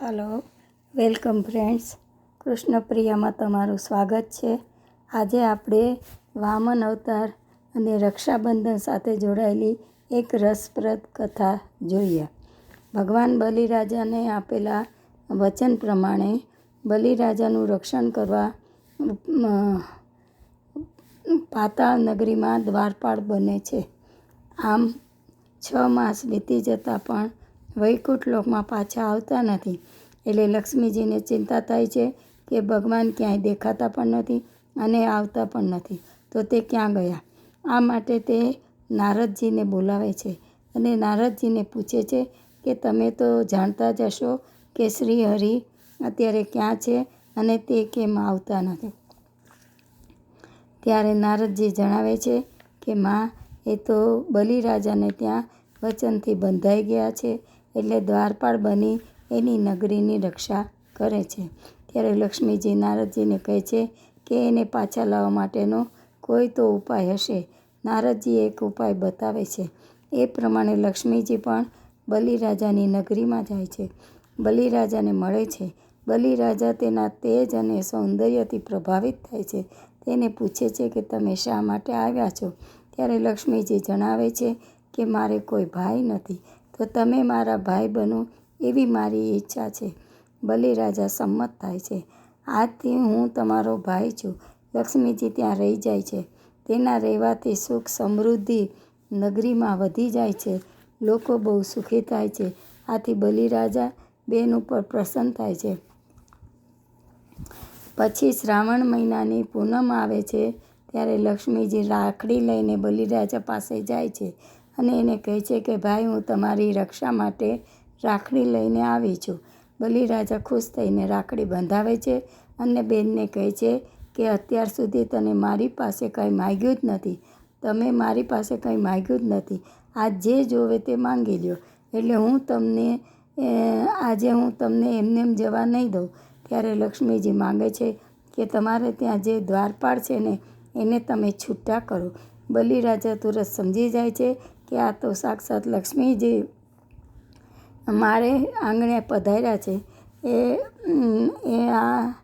હાલો, welcome friends. કૃષ્ણપ્રિયામાં તમારું સ્વાગત છે. આજે આપણે વામન અવતાર અને રક્ષાબંધન સાથે જોડાયેલી એક રસપ્રદ કથા જોઈએ. ભગવાન બલિરાજાને આપેલા વચન પ્રમાણે બલિરાજાનું રક્ષણ કરવા પાતાળ નગરીમાં દ્વારપાળ બને છે. આમ છ માસ વીતી જતાં પણ વૈકુંઠ લોકમાં પાછા આવતા નથી. એટલે લક્ષ્મીજીને ચિંતા થાય છે કે ભગવાન ક્યાંય દેખાતા પણ નથી અને આવતા પણ નથી. તો તે ક્યાં ગયા? આ માટે તે નારદજીને બોલાવે છે અને નારદજીને પૂછે છે કે તમે તો જાણતા જ હશો કે શ્રી હરિ અત્યારે ક્યાં છે અને તે કેમ આવતા નથી. ત્યારે નારદજી જણાવે છે કે, માં, એ તો બલિરાજાને ત્યાં વચનથી બંધાઈ ગયા છે એટલે દ્વારપાળ બની એની નગરીની રક્ષા કરે છે. ત્યારે લક્ષ્મીજી નારદજીને કહે છે કે એને પાછા લાવવા માટેનો કોઈ તો ઉપાય હશે. નારદજી એક ઉપાય બતાવે છે. એ પ્રમાણે લક્ષ્મીજી પણ બલિરાજાની નગરીમાં જાય છે. બલિરાજાને મળે છે. બલિરાજા તેના તેજ અને સૌંદર્યથી પ્રભાવિત થાય છે. તેને પૂછે છે કે તમે શા માટે આવ્યા છો? ત્યારે લક્ષ્મીજી જણાવે છે કે મારે કોઈ ભાઈ નથી. તો તમે મારા ભાઈ બનો એવી મારી ઈચ્છા છે. બલિરાજા સંમત થાય છે. આજથી હું તમારો ભાઈ છું. લક્ષ્મીજી ત્યાં રહી જાય છે. તેના રહેવાથી સુખ સમૃદ્ધિ નગરીમાં વધી જાય છે. લોકો બહુ સુખી થાય છે. આથી બલિરાજા બેન ઉપર પ્રસન્ન થાય છે. પછી શ્રાવણ મહિનાની પૂનમ આવે છે. ત્યારે લક્ષ્મીજી રાખડી લઈને બલિરાજા પાસે જાય છે. અને એને કહે છે કે, ભાઈ, હું તમારી રક્ષા માટે રાખડી લઈને આવી છું. બલિરાજા ખુશ થઈને રાખડી બંધાવે છે અને બેનને કહે છે કે, અત્યાર સુધી તને મારી પાસે કંઈ માગ્યું જ નથી. તમે મારી પાસે કંઈ માગ્યું જ નથી. આ જે જોવે તે માંગી લ્યો. એટલે હું તમને આજે હું તમને એમને એમ જવા નહીં દઉં. ત્યારે લક્ષ્મીજી માંગે છે કે, તમારે ત્યાં જે દ્વારપાળ છે ને, એને તમે છૂટા કરો. બલિરાજા તુરત સમજી જાય છે કે આ તો સાક્ષાત લક્ષ્મીજી મારે આંગણે પધાર્યા છે. એ એ આ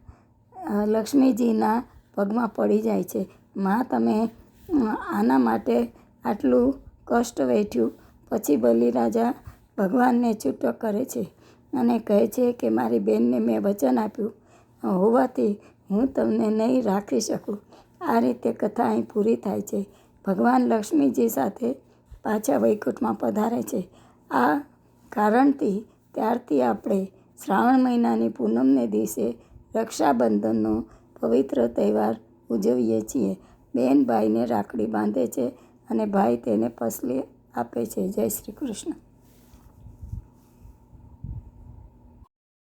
લક્ષ્મીજીના પગમાં પડી જાય છે. માં, તમે આના માટે આટલું કષ્ટ વેઠ્યું. પછી બલિરાજા ભગવાનને છૂટો કરે છે અને કહે છે કે, મારી બેનને મેં વચન આપ્યું. હોવાથી હું તમને નહીં રાખી શકું. આ રીતે કથા અહીં પૂરી થાય છે. ભગવાન લક્ષ્મીજી સાથે પાછા વૈકુંઠમાં પધારે છે. આ કારણથી ત્યારથી આપણે શ્રાવણ મહિનાની પૂનમને દિવસે રક્ષાબંધનનો પવિત્ર તહેવાર ઉજવીએ છીએ. બેન ભાઈને રાખડી બાંધે છે અને ભાઈ તેને પસલી આપે છે. જય શ્રી કૃષ્ણ.